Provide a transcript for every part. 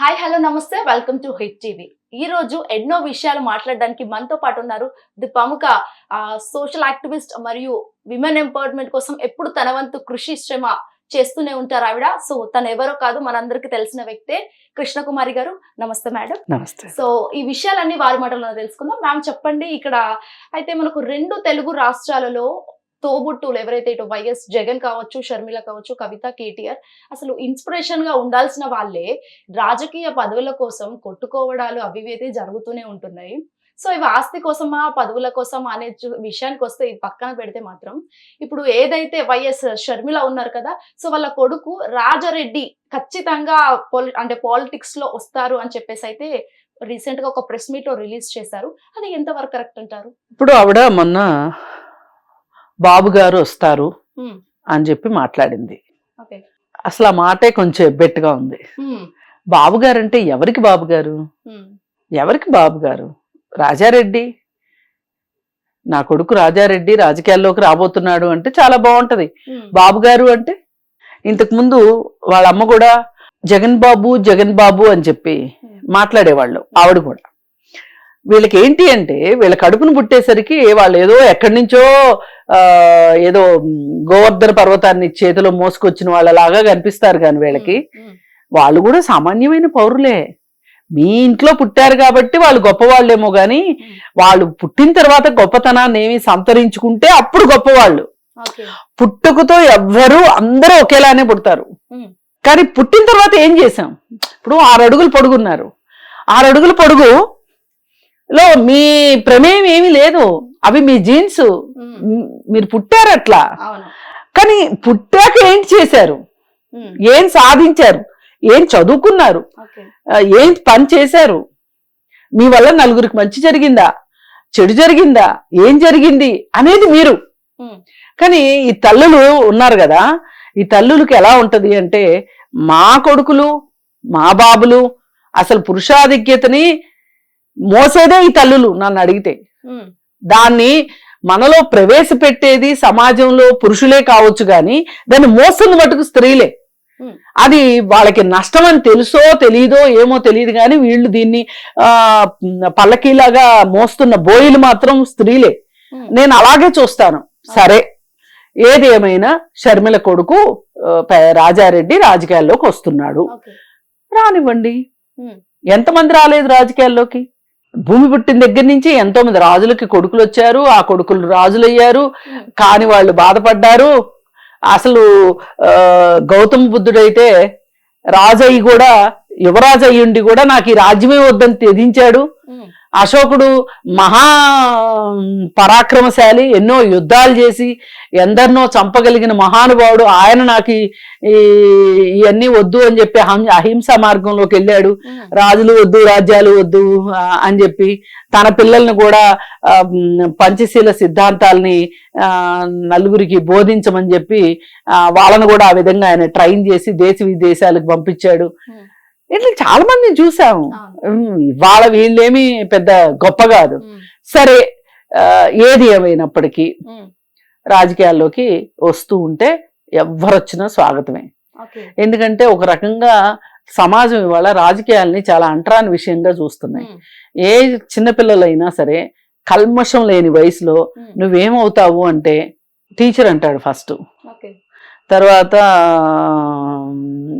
Hi hello నమస్తే. Welcome to Hit TV. ఈ రోజు ఎన్నో విషయాలు మాట్లాడడానికి మనతో పాటు ఉన్నారు ది ప్రముఖ సోషల్ యాక్టివిస్ట్ మరియు విమెన్ ఎంపవర్మెంట్ కోసం ఎప్పుడు తన వంతు కృషి శ్రమ చేస్తూనే ఉంటారు ఆవిడ. సో తను ఎవరో కాదు మనందరికి తెలిసిన వ్యక్తే కృష్ణకుమారి గారు. నమస్తే మేడం. నమస్తే. సో ఈ విషయాలన్నీ వారి మాటల్లో తెలుసుకుందాం. మ్యామ్ చెప్పండి. ఇక్కడ అయితే మనకు రెండు తెలుగు రాష్ట్రాలలో తోబుట్టులు ఎవరైతే ఇటు వైఎస్ జగన్ కావచ్చు షర్మిల కావచ్చు కవిత కేటీఆర్ అసలు ఇన్స్పిరేషన్గా ఉండాల్సిన వాళ్ళే రాజకీయ పదవుల కోసం కొట్టుకోవడాలు అవి అయితే జరుగుతూనే ఉంటున్నాయి. సో ఇవి ఆస్తి కోసమా పదవుల కోసమా అనే విషయానికి వస్తే ఇవి పక్కన పెడితే మాత్రం ఇప్పుడు ఏదైతే వైఎస్ షర్మిల ఉన్నారు కదా సో వాళ్ళ కొడుకు రాజారెడ్డి ఖచ్చితంగా పొలి అంటే పాలిటిక్స్లో వస్తారు అని చెప్పేసి అయితే రీసెంట్గా ఒక ప్రెస్ మీట్ రిలీజ్ చేశారు. అది ఎంతవరకు కరెక్ట్ అంటారు? ఇప్పుడు ఆవిడ మొన్న బాబు గారు వస్తారు. అని చెప్పి మాట్లాడింది. అసలు ఆ మాటే కొంచెం ఎబ్బెట్టుగా ఉంది. బాబు గారు అంటే ఎవరికి బాబు గారు? ఎవరికి బాబు గారు? రాజారెడ్డి? నా కొడుకు రాజారెడ్డి రాజకీయాల్లోకి రాబోతున్నాడు అంటే చాలా బాగుంటది. బాబు గారు అంటే ఇంతకు ముందు వాళ్ళ అమ్మ కూడా జగన్ బాబు జగన్ బాబు అని చెప్పి మాట్లాడేవాళ్ళు ఆవిడ కూడా. వీళ్ళకి ఏంటి అంటే వీళ్ళ కడుపును పుట్టేసరికి వాళ్ళు ఏదో ఎక్కడి నుంచో ఏదో గోవర్ధన పర్వతాన్ని చేతిలో మోసుకొచ్చిన వాళ్ళలాగా కనిపిస్తారు కానీ వీళ్ళకి. వాళ్ళు కూడా సామాన్యమైన పౌరులే. మీ ఇంట్లో పుట్టారు కాబట్టి వాళ్ళు గొప్పవాళ్ళేమో గాని వాళ్ళు పుట్టిన తర్వాత గొప్పతనాన్ని ఏమి సంతరించుకుంటే అప్పుడు గొప్పవాళ్ళు. పుట్టుకతో ఎవ్వరూ అందరూ ఒకేలానే పుడతారు. కానీ పుట్టిన తర్వాత ఏం చేశాం? ఇప్పుడు ఆరు అడుగులు పొడుగున్నారు. ఆరు అడుగుల పొడుగు లో మీ ప్రమేయం ఏమీ లేదు. అవి మీ జీన్స్. మీరు పుట్టారు అట్లా. కానీ పుట్టాక ఏంటి చేశారు? ఏం సాధించారు? ఏం చదువుకున్నారు? ఏం పని చేశారు? మీ వల్ల నలుగురికి మంచి జరిగిందా? చెడు జరిగిందా? ఏం జరిగింది? అనేది మీరు. కానీ ఈ తల్లులు ఉన్నారు కదా ఈ తల్లులకి ఎలా ఉంటది అంటే మా కొడుకులు మా బాబులు అసలు పురుషాధిక్యతని మోసేదే ఈ తల్లులు నన్ను అడిగితే. దాన్ని మనలో ప్రవేశపెట్టేది సమాజంలో పురుషులే కావచ్చు కానీ దాన్ని మోస్తుంది మటుకు స్త్రీలే. అది వాళ్ళకి నష్టం అని తెలుసో తెలియదో ఏమో తెలియదు కానీ వీళ్ళు దీన్ని ఆ పల్లకీలాగా మోస్తున్న బోయిలు మాత్రం స్త్రీలే. నేను అలాగే చూస్తాను. సరే. ఏది ఏమైనా షర్మిల కొడుకు రాజారెడ్డి రాజకీయాల్లోకి వస్తున్నాడు. రానివ్వండి. ఎంతమంది రాలేదు రాజకీయాల్లోకి? భూమి పుట్టిన దగ్గర నుంచి ఎంతో మంది రాజులకి కొడుకులు వచ్చారు. ఆ కొడుకులు రాజులయ్యారు. అయ్యారు కాని వాళ్ళు బాధపడ్డారు. అసలు గౌతమ బుద్ధుడైతే రాజయ్య కూడా యువరాజు అయ్యుండి కూడా నాకు ఈ రాజ్యమే వద్దని తెదించాడు అశోకుడు మహా పరాక్రమశాలి ఎన్నో యుద్ధాలు చేసి ఎందరినో చంపగలిగిన మహానుభావుడు ఆయన నాకు ఇవన్నీ వద్దు అని చెప్పి అహం- అహింసా మార్గంలోకి వెళ్ళాడు. రాజులు వద్దు రాజ్యాలు వద్దు అని చెప్పి తన పిల్లల్ని కూడా పంచశీల సిద్ధాంతాలని నలుగురికి బోధించమని చెప్పి వాళ్ళను కూడా ఆ విధంగా ఆయన ట్రైన్ చేసి దేశ విదేశాలకు పంపించాడు. ఇట్లా చాలా మందిని చూసాము వాళ్ళ వీళ్ళేమి పెద్ద గొప్ప కాదు. సరే ఏది ఏమైనప్పటికీ రాజకీయాల్లోకి వస్తూ ఉంటే ఎవరొచ్చినా స్వాగతమే. ఎందుకంటే ఒక రకంగా సమాజం ఇవాళ రాజకీయాల్ని చాలా అంటరాని విషయంగా చూస్తున్నాయి. ఏ చిన్నపిల్లలైనా సరే కల్మషం లేని వయసులో నువ్వేమవుతావు అంటే టీచర్ అంటాడు ఫస్ట్. తర్వాత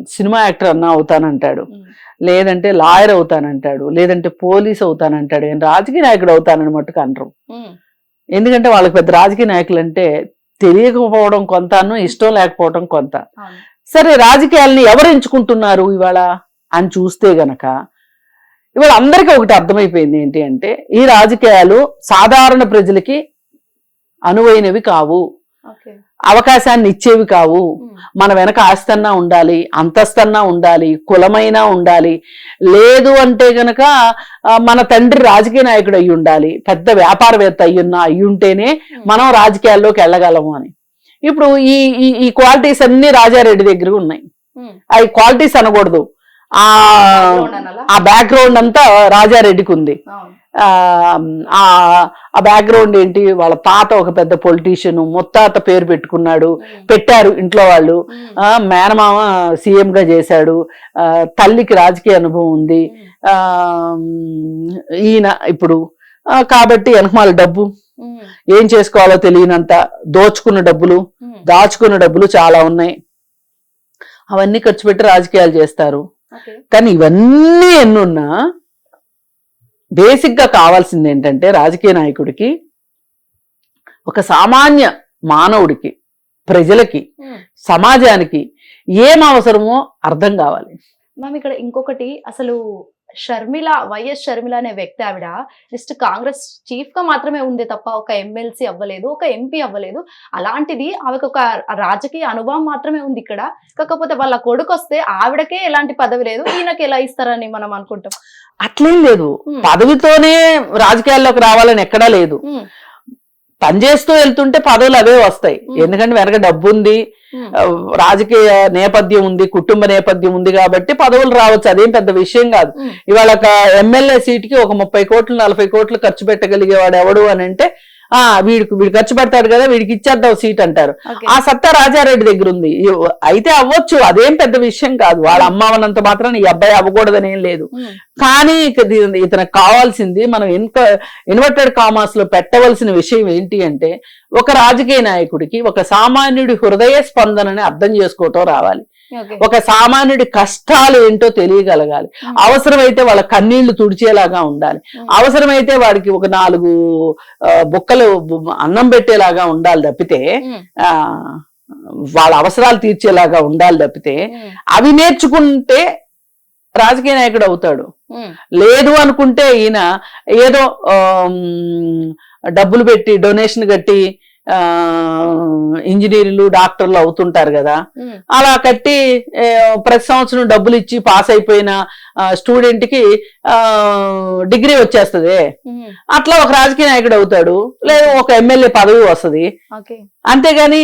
సినిమా యాక్టర్ అన్నా అవుతానంటాడు. లేదంటే లాయర్ అవుతానంటాడు. లేదంటే పోలీస్ అవుతానంటాడు. కానీ రాజకీయ నాయకుడు అవుతానని మట్టుకు అనరు. ఎందుకంటే వాళ్ళకి పెద్ద రాజకీయ నాయకులు అంటే తెలియకపోవడం కొంతను ఇష్టం లేకపోవడం కొంత. సరే రాజకీయాలని ఎవరు ఎంచుకుంటున్నారు ఇవాళ? అని చూస్తే గనక ఇవాళ అందరికీ ఒకటి అర్థమైపోయింది ఏంటి అంటే ఈ రాజకీయాలు సాధారణ ప్రజలకి అనువైనవి కావు. అవకాశాన్ని ఇచ్చేవి కావు. మన వెనక ఆస్తన్నా ఉండాలి అంతస్తన్నా ఉండాలి కులమైనా ఉండాలి. లేదు అంటే గనక మన తండ్రి రాజకీయ నాయకుడు అయి ఉండాలి పెద్ద వ్యాపారవేత్త అయ్యున్నా అయ్యుంటేనే మనం రాజకీయాల్లోకి వెళ్ళగలము అని. ఇప్పుడు ఈ ఈ ఈ క్వాలిటీస్ అన్ని రాజారెడ్డి దగ్గర ఉన్నాయి. ఆ క్వాలిటీస్ అనకూడదు. ఆ బ్యాక్గ్రౌండ్ అంతా రాజారెడ్డికి ఉంది. ఆ ఆ బ్యాక్గ్రౌండ్ ఏంటి? వాళ్ళ తాత ఒక పెద్ద పొలిటీషియన్ ముత్తాత పేరు పెట్టుకున్నాడు పెట్టారు ఇంట్లో వాళ్ళు. ఆ మేనమామ సీఎం గా చేశాడు తల్లికి రాజకీయ అనుభవం ఉంది. ఆ ఈయన ఇప్పుడు కాబట్టి వెనకమాల డబ్బు. ఏం చేసుకోవాలో తెలియనంత దోచుకున్న డబ్బులు దాచుకున్న డబ్బులు చాలా ఉన్నాయి. అవన్నీ ఖర్చు పెట్టి రాజకీయాలు చేస్తారు. కానీ ఇవన్నీ ఎన్నున్నా బేసిక్గా కావాల్సింది ఏంటంటే రాజకీయ నాయకుడికి ఒక సామాన్య మానవుడికి ప్రజలకి సమాజానికి ఏం అవసరమో అర్థం కావాలి. మ్యామ్ ఇక్కడ ఇంకొకటి అసలు షర్మిల వైఎస్ షర్మిల అనే వ్యక్తి ఆవిడ జస్ట్ కాంగ్రెస్ చీఫ్గా మాత్రమే ఉంది తప్ప ఒక ఎమ్మెల్సీ అవ్వలేదు ఒక ఎంపీ అవ్వలేదు. అలాంటిది ఆమెకు ఒక రాజకీయ అనుభవం మాత్రమే ఉంది ఇక్కడ. కాకపోతే వాళ్ళ కొడుకు వస్తే ఆవిడకే ఎలాంటి పదవి లేదు. ఈయనకి ఎలా ఇస్తారని మనం అనుకుంటాం. అట్లేం లేదు. పదవితోనే రాజకీయాల్లోకి రావాలని ఎక్కడా లేదు. పనిచేస్తూ వెళ్తుంటే పదవులు అవే వస్తాయి. ఎందుకంటే వెనక డబ్బు ఉంది రాజకీయ నేపథ్యం ఉంది కుటుంబ నేపథ్యం ఉంది కాబట్టి పదవులు రావచ్చు. అదేం పెద్ద విషయం కాదు. ఇవాళ ఒక ఎమ్మెల్యే సీట్కి ఒక ముప్పై కోట్లు నలభై కోట్లు ఖర్చు పెట్టగలిగేవాడు ఎవడు అని అంటే ఆ వీడికి వీడు ఖర్చు పెడతాడు కదా వీడికి ఇచ్చేద్దాం సీట్ అంటారు. ఆ సత్తా రాజారెడ్డి దగ్గర ఉంది. అయితే అవ్వచ్చు అదేం పెద్ద విషయం కాదు. వాళ్ళ అమ్మ అవనంత మాత్రం ఈ అబ్బాయి అవ్వకూడదని ఏం లేదు కానీ ఇతనికి కావాల్సింది మనం ఇన్క ఇన్వర్టెడ్ కామర్స్లో పెట్టవలసిన విషయం ఏంటి అంటే ఒక రాజకీయ నాయకుడికి ఒక సామాన్యుడి హృదయ స్పందనని అర్థం చేసుకోవటం రావాలి. ఒక సామాన్యుడి కష్టాలు ఏంటో తెలియగలగాలి. అవసరమైతే వాళ్ళ కన్నీళ్ళు తుడిచేలాగా ఉండాలి. అవసరమైతే వాడికి ఒక నాలుగు బుక్కలు అన్నం పెట్టేలాగా ఉండాలి తప్పితే ఆ వాళ్ళ అవసరాలు తీర్చేలాగా ఉండాలి తప్పితే అవి నేర్చుకుంటే రాజకీయ నాయకుడు అవుతాడు. లేదు అనుకుంటే ఈయన ఏదో డబ్బులు పెట్టి డొనేషన్ కట్టి ఇంజనీర్లు డాక్టర్లు అవుతుంటారు కదా. అలా కట్టి ప్రతి సంవత్సరం డబ్బులు ఇచ్చి పాస్ అయిపోయిన స్టూడెంట్కి ఆ, డిగ్రీ వచ్చేస్తుంది. అట్లా ఒక రాజకీయ నాయకుడు అవుతాడు. లేదు ఒక ఎమ్మెల్యే పదవి వస్తది. అంతేగాని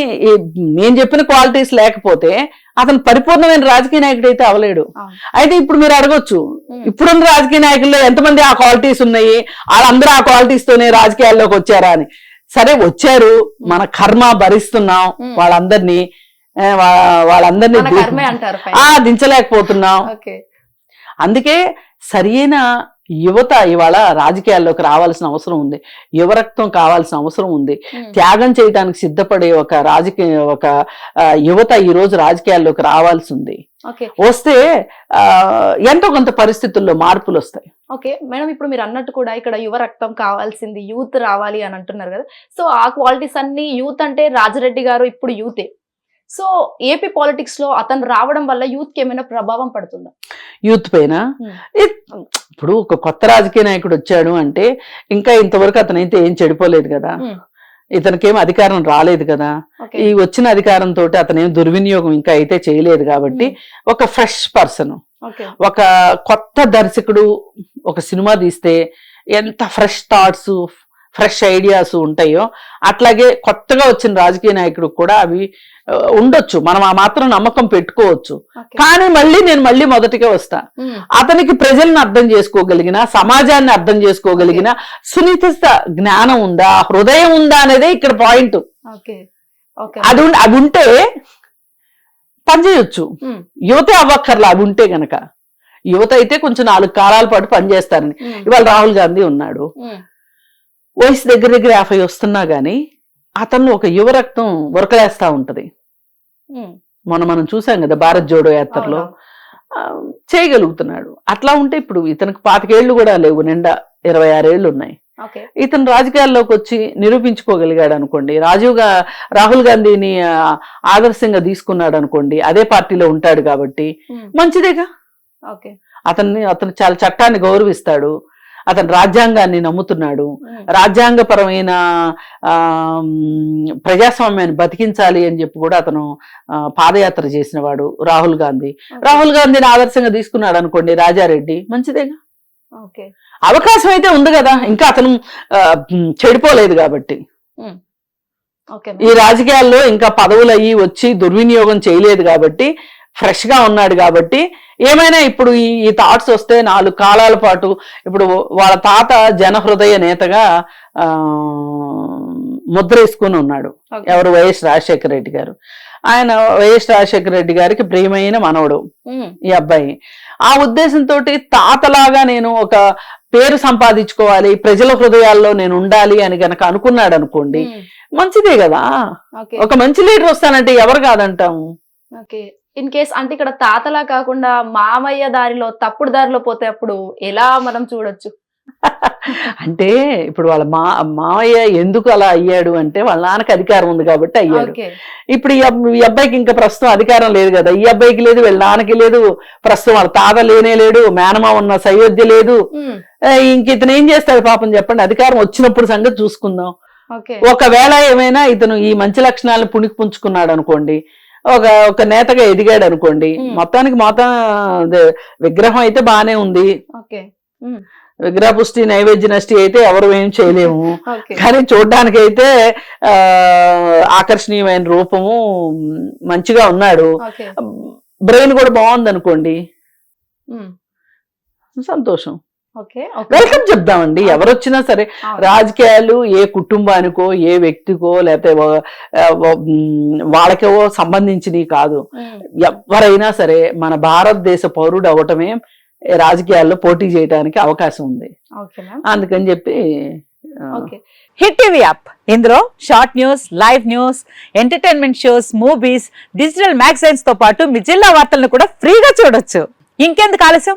నేను చెప్పిన క్వాలిటీస్ లేకపోతే అతను పరిపూర్ణమైన రాజకీయ నాయకుడు అయితే అవలేడు. అయితే ఇప్పుడు మీరు అడగొచ్చు. ఇప్పుడున్న రాజకీయ నాయకుల్లో ఎంతమంది ఆ క్వాలిటీస్ ఉన్నాయి? వాళ్ళందరూ ఆ క్వాలిటీస్ తోనే రాజకీయాల్లోకి వచ్చారా అని. సరే వచ్చారు. మన కర్మ భరిస్తున్నాం. వాళ్ళందరినీ వాళ్ళందరినీ ఆ. దించలేకపోతున్నాం. అందుకే సరైన యువత ఇవాళ రాజకీయాల్లోకి రావాల్సిన అవసరం ఉంది. యువరక్తం కావాల్సిన అవసరం ఉంది. త్యాగం చేయడానికి సిద్ధపడే ఒక రాజకీయ ఒక యువత ఈ రోజు రాజకీయాల్లోకి రావాల్సి ఉంది. వస్తే ఎంతో కొంత పరిస్థితుల్లో మార్పులు వస్తాయి. ఓకే. మేడం ఇప్పుడు మీరు అన్నట్టు కూడా ఇక్కడ యువ రక్తం కావాల్సింది యూత్ రావాలి అని అంటున్నారు కదా. సో ఆ క్వాలిటీస్ అన్ని యూత్ అంటే రాజరెడ్డి గారు ఇప్పుడు యూతే. సో ఏపీ పాలిటిక్స్లో అతను రావడం వల్ల యూత్కి ఏమైనా ప్రభావం పడుతుందా? యూత్ పైన? ఇప్పుడు ఒక కొత్త రాజకీయ నాయకుడు వచ్చాడు అంటే ఇంకా ఇంతవరకు అతనైతే ఏం చెడిపోలేదు కదా. ఇతనికేం అధికారం రాలేదు కదా. ఈ వచ్చిన అధికారంతో అతనేం దుర్వినియోగం ఇంకా అయితే చేయలేదు కాబట్టి ఒక ఫ్రెష్ పర్సన్. ఒక కొత్త దర్శకుడు ఒక సినిమా తీస్తే ఎంత ఫ్రెష్ థాట్స్ ఫ్రెష్ ఐడియాస్ ఉంటాయో అట్లాగే కొత్తగా వచ్చిన రాజకీయ నాయకుడు కూడా అవి ఉండొచ్చు. మనం ఆ మాత్రం నమ్మకం పెట్టుకోవచ్చు. కానీ మళ్ళీ నేను మళ్ళీ మొదటిగా వస్తా. అతనికి ప్రజల్ని అర్థం చేసుకోగలిగిన సమాజాన్ని అర్థం చేసుకోగలిగిన సునీత జ్ఞానం ఉందా హృదయం ఉందా అనేదే ఇక్కడ పాయింట్. అది అది ఉంటే పనిచేయొచ్చు యువతే అవ్వక్కర్లా అవి ఉంటే గనక. యువత అయితే కొంచెం నాలుగు కాలాల పాటు పనిచేస్తారని ఇవాళ రాహుల్ గాంధీ ఉన్నాడు. వయసు దగ్గర దగ్గర యాభై వస్తున్నా గానీ అతను ఒక యువ రక్తం ఉరకలేస్తా ఉంటది. మొన్న మనం చూసాం కదా భారత్ జోడో యాత్రలో. చేయగలుగుతున్నాడు. అట్లా ఉంటే ఇప్పుడు ఇతనికి పాతికేళ్ళు కూడా లేవు నిండా ఇరవై ఆరేళ్ళు ఉన్నాయి. ఇతను రాజకీయాల్లోకి వచ్చి నిరూపించుకోగలిగాడు అనుకోండి రాజీవ్గా రాహుల్ గాంధీని ఆదర్శంగా తీసుకున్నాడు అనుకోండి అదే పార్టీలో ఉంటాడు కాబట్టి మంచిదేగా. అతన్ని అతను చాలా చట్టాన్ని గౌరవిస్తాడు. అతను రాజ్యాంగాన్ని నమ్ముతున్నాడు. రాజ్యాంగపరమైన ప్రజాస్వామ్యాన్ని బతికించాలి అని చెప్పి కూడా అతను పాదయాత్ర చేసిన వాడు రాహుల్ గాంధీ. రాహుల్ గాంధీని ఆదర్శంగా తీసుకున్నాడు అనుకోండి రాజారెడ్డి మంచిదేగా? ఓకే. అవకాశం అయితే ఉంది కదా ఇంకా అతను చెడిపోలేదు కాబట్టి. ఈ రాజకీయాల్లో ఇంకా పదవులు అయ్యి వచ్చి దుర్వినియోగం చేయలేదు కాబట్టి ఫ్రెష్గా ఉన్నాడు కాబట్టి ఏమైనా ఇప్పుడు ఈ ఈ థాట్స్ వస్తే నాలుగు కాలాల పాటు ఇప్పుడు వాళ్ళ తాత జనహృదయ నేతగా ముద్ర వేసుకుని ఉన్నాడు. ఎవరు వైఎస్ రాజశేఖర రెడ్డి గారు. ఆయన వైఎస్ రాజశేఖర రెడ్డి గారికి ప్రియమైన మనవడు ఈ అబ్బాయి. ఆ ఉద్దేశంతో తాతలాగా నేను ఒక పేరు సంపాదించుకోవాలి ప్రజల హృదయాల్లో నేను ఉండాలి అని గనక అనుకున్నాడు అనుకోండి మంచిదే కదా. ఒక మంచి లీడర్ వస్తానంటే ఎవరు కాదంటాము? ఇన్ కేస్ అంటే ఇక్కడ తాతలా కాకుండా మామయ్య దారిలో తప్పుడు దారిలో పోతే అప్పుడు ఎలా మనం చూడొచ్చు? అంటే ఇప్పుడు వాళ్ళ మా మావయ్య ఎందుకు అలా అయ్యాడు అంటే వాళ్ళ నాన్నకి అధికారం ఉంది కాబట్టి అయ్యాడు. ఇప్పుడు ఈ అబ్- ఈ అబ్బాయికి ఇంకా ప్రస్తుతం అధికారం లేదు కదా. ఈ అబ్బాయికి లేదు వీళ్ళ నాన్నకి లేదు ప్రస్తుతం వాళ్ళ తాత లేనే లేడు మేనమా ఉన్న సయోధ్య లేదు. ఏ, ఇంక ఇతను ఏం చేస్తాడు పాపం చెప్పండి. అధికారం వచ్చినప్పుడు సంగతి చూసుకుందాం. ఒకవేళ ఏమైనా ఇతను ఈ మంచి లక్షణాలను పుణికి పుంజుకున్నాడు అనుకోండి ఒక ఒక నేతగా ఎదిగాడు అనుకోండి. మొత్తానికి మొత్తం విగ్రహం అయితే బానే ఉంది. విగ్రహ పుష్టి నైవేద్య నష్టి అయితే ఎవరు ఏం చేయలేము. కానీ చూడ్డానికి అయితే ఆ ఆకర్షణీయమైన రూపము మంచిగా ఉన్నాడు. బ్రెయిన్ కూడా బాగుంది అనుకోండి సంతోషం. వెల్కమ్ చెప్దామండి. ఎవరు వచ్చినా సరే. రాజకీయాలు ఏ కుటుంబానికో ఏ వ్యక్తికో లేకపోతే వా- ఆ, వా- ఉమ్, వాళ్ళకో సంబంధించినవి కాదు. ఎవరైనా సరే మన భారతదేశ పౌరుడు అవటమే రాజకీయాల్లో పోటీ చేయడానికి అవకాశం ఉంది. అందుకని చెప్పి హిట్ టీవీ యాప్. ఇందులో short news live news entertainment shows movies digital మ్యాగజైన్స్తో పాటు మీ జిల్లా వార్తలను కూడా ఫ్రీగా చూడొచ్చు. ఇంకెందుకు ఆలస్యం?